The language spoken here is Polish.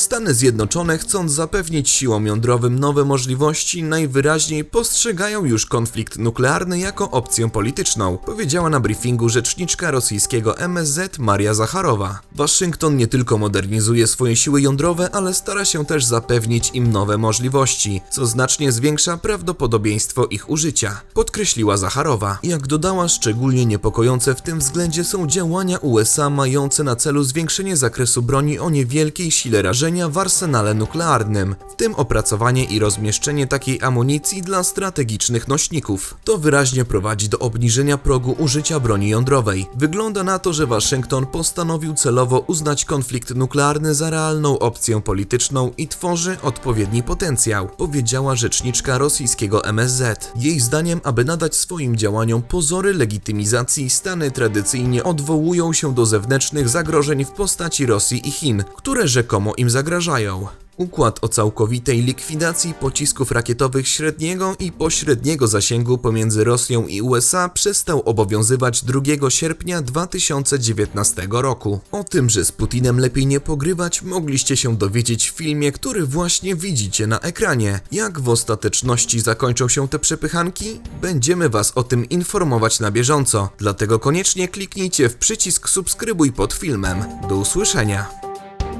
Stany Zjednoczone, chcąc zapewnić siłom jądrowym nowe możliwości, najwyraźniej postrzegają już konflikt nuklearny jako opcję polityczną, powiedziała na briefingu rzeczniczka rosyjskiego MSZ Maria Zacharowa. Waszyngton nie tylko modernizuje swoje siły jądrowe, ale stara się też zapewnić im nowe możliwości, co znacznie zwiększa prawdopodobieństwo ich użycia, podkreśliła Zacharowa. Jak dodała, szczególnie niepokojące w tym względzie są działania USA mające na celu zwiększenie zakresu broni o niewielkiej sile rażenia w arsenale nuklearnym, w tym opracowanie i rozmieszczenie takiej amunicji dla strategicznych nośników. To wyraźnie prowadzi do obniżenia progu użycia broni jądrowej. Wygląda na to, że Waszyngton postanowił celowo uznać konflikt nuklearny za realną opcję polityczną i tworzy odpowiedni potencjał, powiedziała rzeczniczka rosyjskiego MSZ. Jej zdaniem, aby nadać swoim działaniom pozory legitymizacji, Stany tradycyjnie odwołują się do zewnętrznych zagrożeń w postaci Rosji i Chin, które rzekomo zagrażają. Układ o całkowitej likwidacji pocisków rakietowych średniego i pośredniego zasięgu pomiędzy Rosją i USA przestał obowiązywać 2 sierpnia 2019 roku. O tym, że z Putinem lepiej nie pogrywać, mogliście się dowiedzieć w filmie, który właśnie widzicie na ekranie. Jak w ostateczności zakończą się te przepychanki? Będziemy Was o tym informować na bieżąco, dlatego koniecznie kliknijcie w przycisk subskrybuj pod filmem. Do usłyszenia.